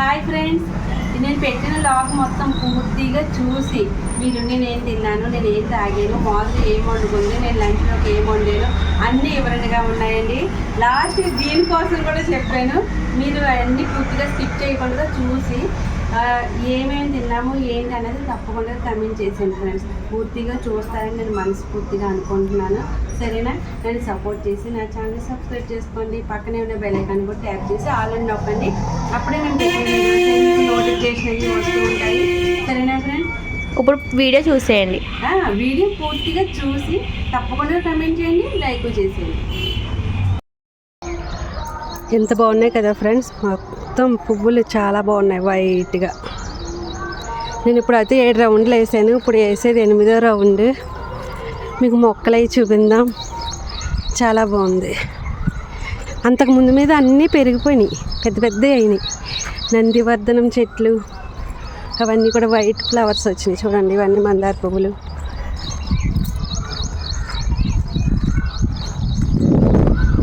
Hi friends నేను పెట్టిన log మొత్తం పూర్తిగా చూసి మీరు నేను ఏం తిన్నాను నేను ఏం తాగాను మార్నింగ్ ఏం వండుకుంది నేను లంచ్లోకి ఏం వండాను అన్నీ వివరంగా ఉన్నాయండి. లాస్ట్ దీనికోసం కూడా చెప్పాను. మీరు అన్నీ పూర్తిగా స్కిప్ చేయకుండా చూసి ఏమేమి తిన్నాము ఏంటి అనేది తప్పకుండా కమెంట్ చేసాను ఫ్రెండ్స్ పూర్తిగా చూస్తారని నేను మనస్ఫూర్తిగా అనుకుంటున్నాను. సరేనా? నన్ను సపోర్ట్ చేసి నా ఛానల్ సబ్స్క్రైబ్ చేసుకోండి. పక్కనే ఉన్న బెల్ ఐకాన్ కూడా ట్యాప్ చేసి ఆల్ అని నొక్కండి అప్పుడే నేను నోటిఫికేషన్ వస్తూ ఉంటాయి. సరేనా ఫ్రెండ్స్ ఇప్పుడు వీడియో చూసేయండి. ఆ, వీడియో పూర్తిగా చూసి తప్పకుండా కమెంట్ చేయండి లైక్ చేసేయండి. ఎంత బాగున్నాయి కదా ఫ్రెండ్స్ మొత్తం పువ్వులు చాలా బాగున్నాయి వైట్గా నేను ఇప్పుడు అయితే ఏడు రౌండ్లు వేసాను. ఇప్పుడు వేసేది ఎనిమిదో రౌండ్. మీకు మొక్కలు అవి చూపిందాం. చాలా బాగుంది. అంతకు ముందు మీద అన్నీ పెరిగిపోయినాయి. పెద్ద పెద్ద అయినాయి. నందివర్ధనం చెట్లు అవన్నీ కూడా వైట్ ఫ్లవర్స్ వచ్చినాయి. చూడండి ఇవన్నీ మందార పువ్వులు.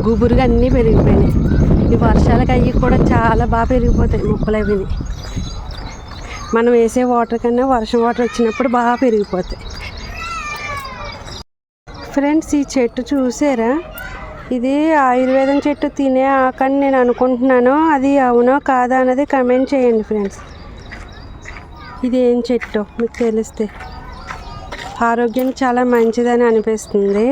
గుబురుగా అన్నీ పెరిగిపోయినాయి. ఈ వర్షాలకు అవి కూడా చాలా బాగా పెరిగిపోతాయి మొక్కలు అవి. మనం వేసే వాటర్ కన్నా వర్షం వాటర్ వచ్చినప్పుడు బాగా పెరిగిపోతాయి. ఫ్రెండ్స్ ఈ చెట్టు చూసారా? ఇది ఆయుర్వేదం చెట్టు తినే ఆకని నేను అనుకుంటున్నాను. అది అవునో కాదా అన్నది కమెంట్ చేయండి ఫ్రెండ్స్. ఇది ఏం చెట్టు మీకు తెలిస్తే. ఆరోగ్యానికి చాలా మంచిదని అనిపిస్తుంది.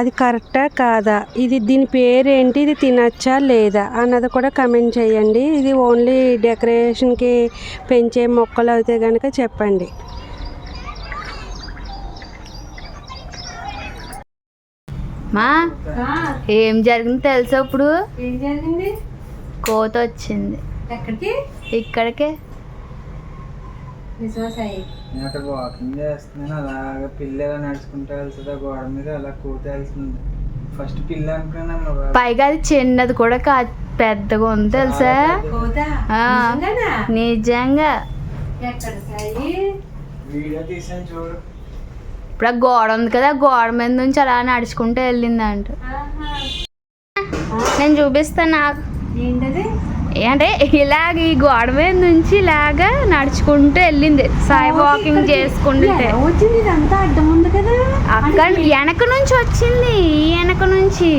అది కరెక్టా కాదా? ఇది దీని పేరేంటి? ఇది తినచ్చా లేదా? అన్నది కూడా కమెంట్ చేయండి. ఇది ఓన్లీ డెకరేషన్కి పెంచే మొక్కలు అయితే కనుక చెప్పండి. మా ఏం జరిగింది తెలుసా ఇప్పుడు? ఏం జరిగింది? కోత వచ్చింది ఎక్కడికి? ఇక్కడికే. వాకింగ్ చేస్తున్నాను అలాగ పిల్లి ఎలా నడుచుకుంటూ వెళ్తుంది ఆ గోడ మీద అలా వెళ్తుంది. ఫస్ట్ పిల్లి అనుకున్నాను. పైగా అది చిన్నది కూడా కాదు పెద్దగా ఉంది తెలుసా? నిజంగా. వీడియో తీసాను చూడు. ఇప్పుడు ఆ గోడ ఉంది కదా ఆ గోడ మీద నుంచి అలా నడుచుకుంటూ వెళ్ళిందంట. నేను చూపిస్తాను నాకు. ఏంటది? అంటే ఇలాగ ఈ గోడ మీద నుంచి ఇలాగా నడుచుకుంటూ వెళ్ళింది. సాయి వాకింగ్ చేసుకుంటే ఎలా వచ్చింది? ఇదంతా అడ్డం ఉంది కదా. అక్కడ వెనక నుంచి వచ్చింది ఈ వెనక నుంచి.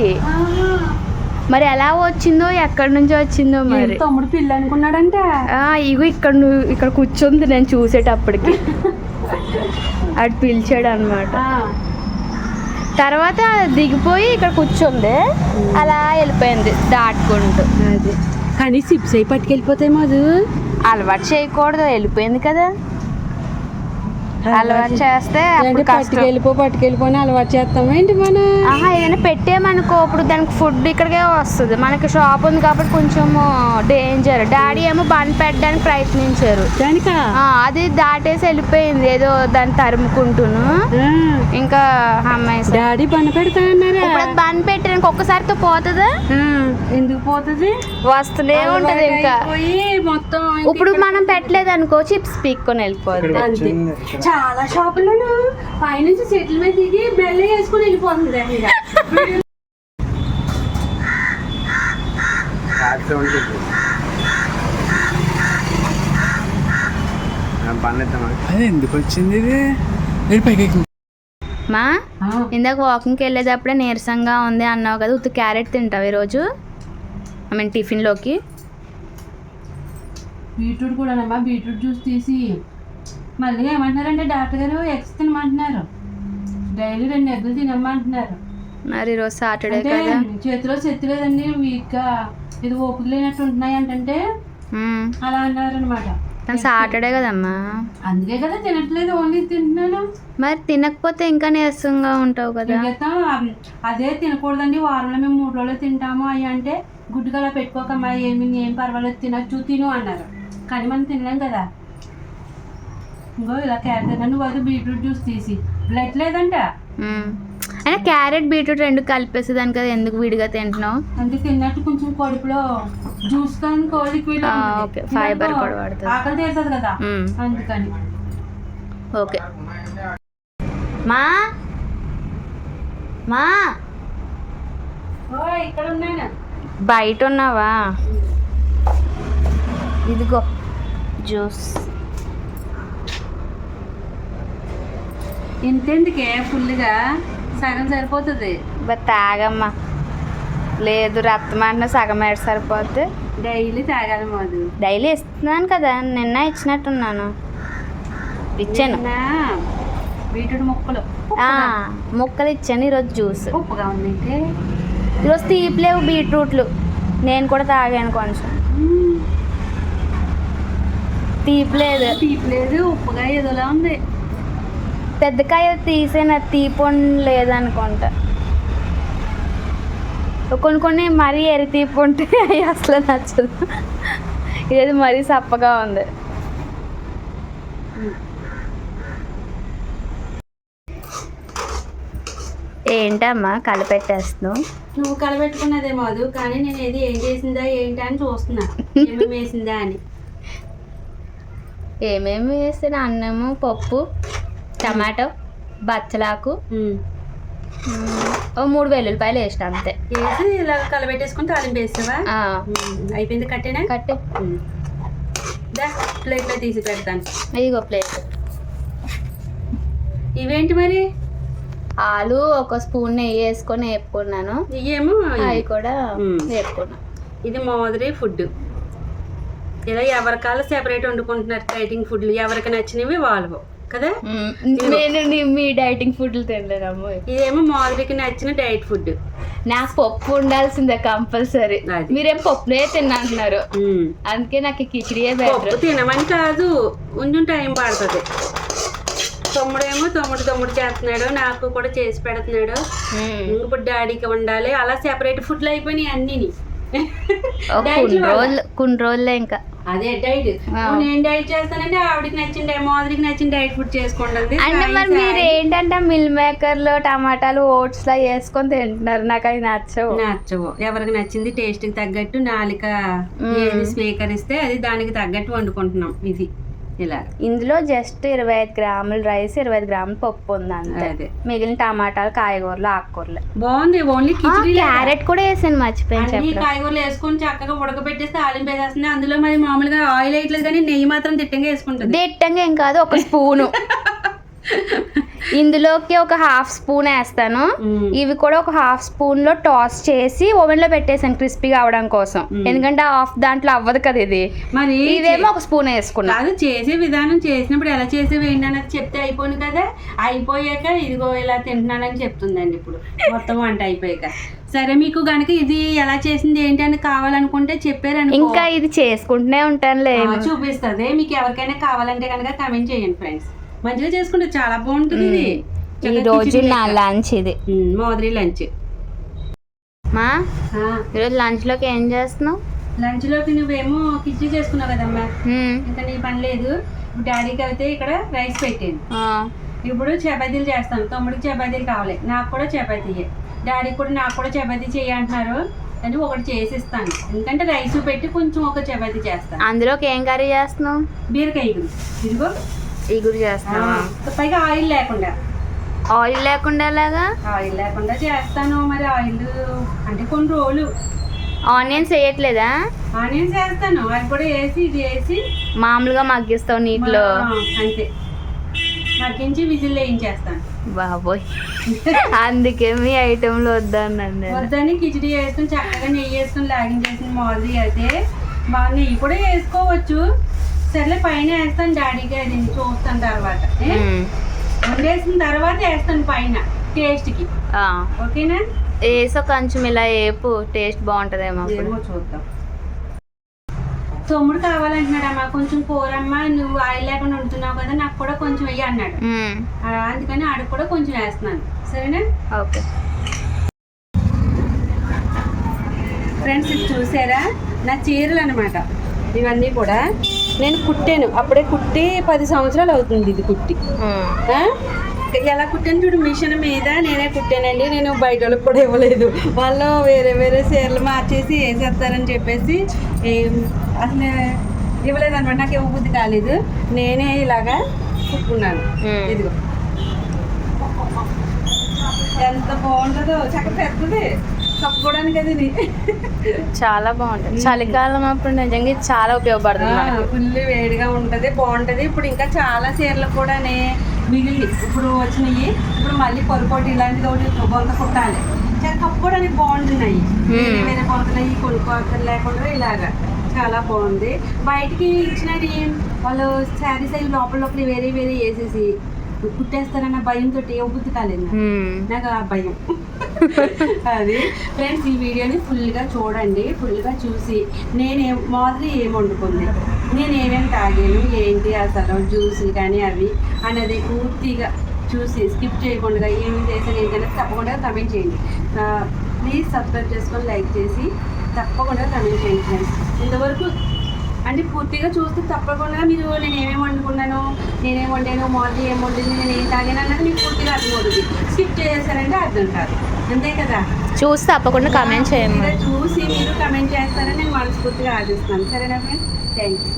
మరి ఎలా వచ్చిందో ఎక్కడి నుంచి వచ్చిందో మరి. తమ్ముడు పిల్ల అనుకున్నాడంట? ఇగో ఇక్కడ నువ్వు ఇక్కడ కూర్చుంది నేను చూసేటప్పటికి. అటు పిలిచాడు అనమాట. తర్వాత దిగిపోయి ఇక్కడ కూర్చుంది. అలా వెళ్ళిపోయింది దాటుకుంటూ. అదే. కానీ సిప్స్ అయి పట్టుకెళ్ళిపోతాయి మధు అలవాటు చేయకూడదు వెళ్ళిపోయింది కదా. అలవాటు చేస్తే పట్టుకెళ్ళిపో పట్టుకెళ్ళిపోని అలవాటు చేస్తాం ఏంటి మన? ఆహా ఏదైనా పెట్టామనుకో ఇప్పుడు దానికి ఫుడ్ ఇక్కడికే వస్తుంది. మనకి షాప్ ఉంది కాబట్టి కొంచెం డేంజర్ డాడీ ఏమో బంద్ పెట్టడానికి ప్రయత్నించారు. దానికా? ఆ, అది దాటేసి వెళ్ళిపోయింది. ఏదో దాన్ని తరుముకుంటూను. ఇంకా అమ్మాయి సరే. డాడీ పని పెడతా అన్నారా? బంద్ పెట్టడానికి ఒక్కసారితో పోతుందా? ఎందుకు పోతుంది? వస్తూనే ఉంటది ఇంకా. పోయి మొత్తం ఇప్పుడు మనం పెట్టలేదు అనుకో చిప్స్ పీక్కొని. వచ్చింది. చాలా షాపులను పైనుంచి చెట్ల మీద దిగి బెల్ల వేసుకుని వెళ్ళిపోతుంది అది ఎందుకు వచ్చింది ఇది? పైకి. మా ఇందాక వాకింగ్కి వెళ్ళేటప్పుడే నీరసంగా ఉంది అన్నావు కదా ఉత్తి క్యారెట్ తింటావు ఈరోజు? ఐ మీన్ టిఫిన్లోకి. బీట్రూట్ కూడానమ్మా బీట్రూట్ జ్యూస్ తీసి మళ్ళీ ఏమంటున్నారంటే డాక్టర్ గారు ఎగ్స్ తినమంటున్నారు. డైలీ రెండు ఎగ్గులు తినమంటున్నారు. మరి ఈరోజు సాటర్డే అంటే కదా. చేతిలో శక్తి లేదండి వీక్గా ఇది ఓపిక లేనట్టు ఉంటున్నాయి అంటే. అలా అన్నారనమాట కానీ సాటర్డే కదమ్మా. అందుకే కదా తినట్లేదు ఓన్లీ తింటున్నాను. మరి తినకపోతే ఇంకా నీరసంగా ఉంటావు కదా. మిగతా అదే తినకూడదండి వారంలో మేము మూడు రోజులు తింటాము అవి అంటే గుడ్డుగా అలా పెట్టుకోకమ్మా ఏమి ఏం పర్వాలేదు తినచ్చు తిను అన్నారు. కానీ మనం తినలేం కదా. ఇంకో ఇలా క్యారెట్ నువ్వు అది బీట్రూట్ జ్యూస్ తీసి. బ్లడ్ లేదంట. అయినా క్యారెట్ బీట్రూట్ రెండు కలిపేసి దాని కదా ఎందుకు విడిగా తింటున్నావు? అంటే తిన్నట్టు కొంచెం కడుపులో జ్యూస్ కానీ లిక్విడ్ ఓకే. Fiber కూడా పడుతుంది. ఆకలి తీరుతుంది కదా. అందుకని. ఓకే. మా? మా? ఓ ఇక్కడ ఉన్నాను. బయట ఉన్నావా? ఇదిగో జ్యూస్. ఇంతెందుకే ఫుల్గా సగం సరిపోతుంది. తాగమ్మా. లేదు రక్తం అంటే సగం ఏడు సరిపోద్ది. డైలీ తాగాలి మధు డైలీ ఇస్తున్నాను కదా నిన్న ఇచ్చినట్టున్నాను. ఇచ్చాను. బీట్రూట్ ముక్కలు. ముక్కలు ఇచ్చాను ఈరోజు జ్యూస్. ఉప్పుగా ఉందంటే? ఈరోజు తీపిలేవు బీట్రూట్లు. నేను కూడా తాగాను కొంచెం. తీపిలేదు తీపి లేదు ఉప్పుగా ఏదోలా ఉంది. పెద్దకాయ తీసిన తీపొండి లేదనుకుంటా కొన్ని కొన్ని మరీ ఎరి తీపి ఉంటే అవి అసలు నచ్చదు. ఇది మరీ సప్పగా ఉంది. ఏంటమ్మా కలిపెట్టేస్తున్నావు? నువ్వు కలబెట్టుకున్నదే మధు కానీ నేను ఏది ఏం చేసిందా ఏంటి అని చూస్తున్నా. ఏమేమి వేసిందా అని. ఏమేమి వేసిన? అన్నము పప్పు. టమాటో బచ్చలాకు ఓ మూడు వెల్లుల్లిపాయలు వేసిన అంతే. వేసి ఇలా కలబెట్టేసుకుని తాలింపు వేసావా. అయిపోయింది కట్టేనా? కట్టే. ప్లేట్లో తీసి పెడతాను. ఇదిగో ప్లేట్. ఇవేంటి మరి? ఆలు ఒక స్పూన్ నెయ్యి వేసుకొని వేపుకున్నాను. ఇవేమో అవి కూడా మ్మ్. వేపుకున్నా. ఇది మాదిరి ఫుడ్ ఇలా ఎవరికాలు సెపరేట్ వండుకుంటున్నారు డైటింగ్ ఫుడ్లు. ఎవరికి నచ్చినవి వాళ్ళు కదా. నేను మీ డైటింగ్ ఫుడ్లు తినలేనమ్మ ఇదేమో మాదిరికి నచ్చిన డైట్ ఫుడ్. నాకు పప్పు ఉండాల్సిందే కంపల్సరీ. మీరేం పప్పులే తిన్నంటున్నారు. అందుకే నాకు కిచిడియే బెటర్ తినమని కాదు కొంచెం టైం పడుతుంది. తమ్ముడేమో తమ్ముడు తమ్ముడు చేస్తున్నాడు నాకు కూడా చేసి పెడుతున్నాడు. ఇప్పుడు డాడీకి ఉండాలి అలా సెపరేట్ ఫుడ్లు అయిపోయినాయి అన్నీ కొన్ని రోజులు కొన్ని రోజులే ఇంకా. అదే డైట్. నేను డైట్ చేస్తానంటే ఆవిడకి నచ్చిన మాదిరికి నచ్చిన డైట్ ఫుడ్ చేసుకోండి అంటే మరి మీరు ఏంటంటే మిల్ మేకర్లు టమాటాలు ఓట్స్ లా వేసుకొని తింటున్నారు. నాకు అవి నచ్చవు. నచ్చవు. ఎవరికి నచ్చింది టేస్ట్కి తగ్గట్టు నాలిక. ఏది స్వీకరిస్తే అది దానికి తగ్గట్టు వండుకుంటున్నాం. ఇది. ఇలా. ఇందులో జస్ట్ ఇరవై ఐదు గ్రాములు రైస్ ఇరవై ఐదు గ్రాములు పప్పు ఉంది అంతే మిగిలిన టమాటాలు కాయగూరలు ఆకుకూరలు. బాగుంది ఓన్లీ క్యారెట్ కూడా వేసాను మర్చిపోయాను కాయగూరలు వేసుకొని చక్కగా ఉడకబెట్టేస్తే ఆలింపు వేసేస్తుంది. అందులో మరి మామూలుగా ఆయిల్ వేయట్లేదు కానీ నెయ్యి మాత్రం తిట్టంగా వేసుకుంటుంది. దిట్టంగా ఏం కాదు ఒక స్పూను. ఇందులోకి ఒక హాఫ్ స్పూన్ వేస్తాను. ఇవి కూడా ఒక హాఫ్ స్పూన్లో టాస్ చేసి ఓవెన్లో పెట్టేసాను క్రిస్పీగా అవడం కోసం. ఎందుకంటే హాఫ్ దాంట్లో అవ్వదు కదా ఇది. మరి ఇదేమో ఒక స్పూన్ వేసుకున్నా. కాదు చేసే విధానం చేసినప్పుడు ఎలా చేసేవి ఏంటన్నది చెప్తే అయిపోను కదా? అయిపోయాక ఇదిగో ఇలా తింటున్నానని చెప్తుందండి ఇప్పుడు. మొత్తం వంట అయిపోయాక. సరే మీకు గనుక ఇది ఎలా చేసింది ఏంటి అని కావాలనుకుంటే చెప్పారనుకో. ఇంకా ఇది చేసుకుంటూనే ఉంటానులే. చూపిస్తుంది మీకు ఎవరికైనా కావాలంటే కనుక కమెంట్ చేయండి ఫ్రెండ్స్ మంచిగా చేసుకుంటే చాలా బాగుంటుంది ఇది. ఈ రోజు నా. లంచ్ ఇది. మోదరి లంచ్. మా? ఈరోజు లంచ్లోకి ఏం చేస్తున్నావు? లంచ్లోకి నువ్వేమో కిచిడి చేసుకున్నావు కదమ్మా. మ్మ్. ఇంకా నీ పని లేదు. డాడీకి అయితే ఇక్కడ రైస్ పెట్టాను ఆ, ఇప్పుడు చపాతీలు చేస్తాను. తమ్ముడికి చపాతీలు కావాలి. నాకు కూడా చపాతీయే. డాడీకి కూడా నాకు కూడా చపాతీ చేయి అంటున్నారు. అని ఒకటి చేసి ఇస్తాను ఎందుకంటే రైస్ పెట్టి కొంచెం ఒక చపాతీ చేస్తాను. అందులోకి ఏం కర్రీ చేస్తున్నావు? బీరకాయ ఇదిగో. ఇగురు ఆ, చేస్తున్నావా పైగా ఆయిల్ లేకుండా. ఆయిల్ లేకుండా ఎలాగా? ఆయిల్ లేకుండా చేస్తాను మరి ఆయిల్. అంటే కొన్ని రోజులు. ఆనియన్స్ వేయట్లేదా? ఆనియన్స్ వేస్తాను. అది కూడా వేసి ఇది వేసి. మామూలుగా మగ్గిస్తావు నీటిలో. అంతే. మగ్గించి విజిల్ వేయించేస్తాను. బాబోయ్. అందుకే మీ ఐటెంలు వద్దన్నాను వద్దని కిచిడి వేసుకుని చక్కగా నెయ్యి వేసుకుని లాగించేసిన మాదిరి అయితే బాగా నెయ్యి కూడా వేసుకోవచ్చు. సర్లే పైన వేస్తాను డాడీకి అది చూస్తాను తర్వాత? వండేసిన తర్వాత వేస్తాను పైన టేస్ట్కి ఓకేనా? వేసో కొంచెం ఇలా వేపు టేస్ట్ బాగుంటుందేమో ఏమో చూద్దాం. తమ్ముడు కావాలంటున్నాడమ్మా కొంచెం కూరమ్మ నువ్వు ఆయిల్ లేకుండా వండుతున్నావు కదా నాకు కూడా కొంచెం వెయ్యి అన్నాడు. అందుకని ఆడికి కూడా కొంచెం వేస్తున్నాను. సరేనా? ఓకే. ఫ్రెండ్స్ ఇది చూసారా? నా చీరలు అనమాట ఇవన్నీ కూడా నేను కుట్టాను. అప్పుడే కుట్టి పది సంవత్సరాలు అవుతుంది ఇది కుట్టి? ఎలా కుట్టాను చూడు మిషన్ మీద నేనే కుట్టానండి. నేను బయట వాళ్ళకి కూడా ఇవ్వలేదు. వాళ్ళు వేరే వేరే చీరలు మార్చేసి వేసేస్తారని చెప్పేసి అసలు ఇవ్వలేదు అనమాట. నాకు ఇవ్వబుద్ధి కాలేదు. నేనే ఇలాగా కుట్టుకున్నాను. ఇదిగో. ఎంత బాగుంటుందో. చక్కగా పెద్దది. కప్పుకోవడానికి అది. చాలా బాగుంటుంది. చలికాలం అప్పుడు నిజంగా చాలా ఉపయోగపడుతుంది ఫుల్ వేడిగా ఉంటది బాగుంటది. ఇప్పుడు ఇంకా చాలా చీరలు కూడానే మిగిలి ఇప్పుడు వచ్చినాయి. ఇప్పుడు మళ్ళీ పొరపాటు ఇలాంటిది ఒకటి బొంత కుట్టాలి. కప్పుకోవడానికి బాగుంటున్నాయి. వేరే బొంతలు కొనుక్కోవక్కర్ లేకుండా ఇలాగా. చాలా బాగుంది. బయటికి ఇచ్చినవి వాళ్ళు శారీస్ అవి లోపల లోపల వేరే వేరే వేసేసి కుట్టేస్తారన్న భయంతో ఏ బుద్ధి కాలేదు నాకు. ఆ భయం. అది. ఫ్రెండ్స్ ఈ వీడియోని ఫుల్గా చూడండి. ఫుల్గా చూసి నేనే మాదిరి ఏం వండుకుంది? నేను ఏమేమి తాగాను? ఏంటి అసలు జ్యూసులు కానీ అవి అనేది పూర్తిగా చూసి స్కిప్ చేయకుండా ఏమి చేశాను ఏంటనేది తప్పకుండా కమెంట్ చేయండి. ప్లీజ్ సబ్స్క్రైబ్ చేసుకొని లైక్ చేసి తప్పకుండా కమెంట్ చేయండి ఫ్రెండ్స్ ఇంతవరకు అంటే పూర్తిగా చూస్తే తప్పకుండా మీరు నేను ఏమేమి వండుకున్నాను నేనేం వండాను మార్నింగ్ ఏం వండింది నేను ఏం తాగాను అన్నది మీకు పూర్తిగా అర్థం అవుతుంది స్కిప్ చేసేసారంటే అర్థం కాదు. అంతే కదా? చూసి తప్పకుండా కమెంట్ ఇలా చూసి మీరు కమెంట్ చేస్తారని నేను మనస్ఫూర్తిగా ఆశిస్తున్నాను. సరేనా ఫ్రెండ్స్ థ్యాంక్ యూ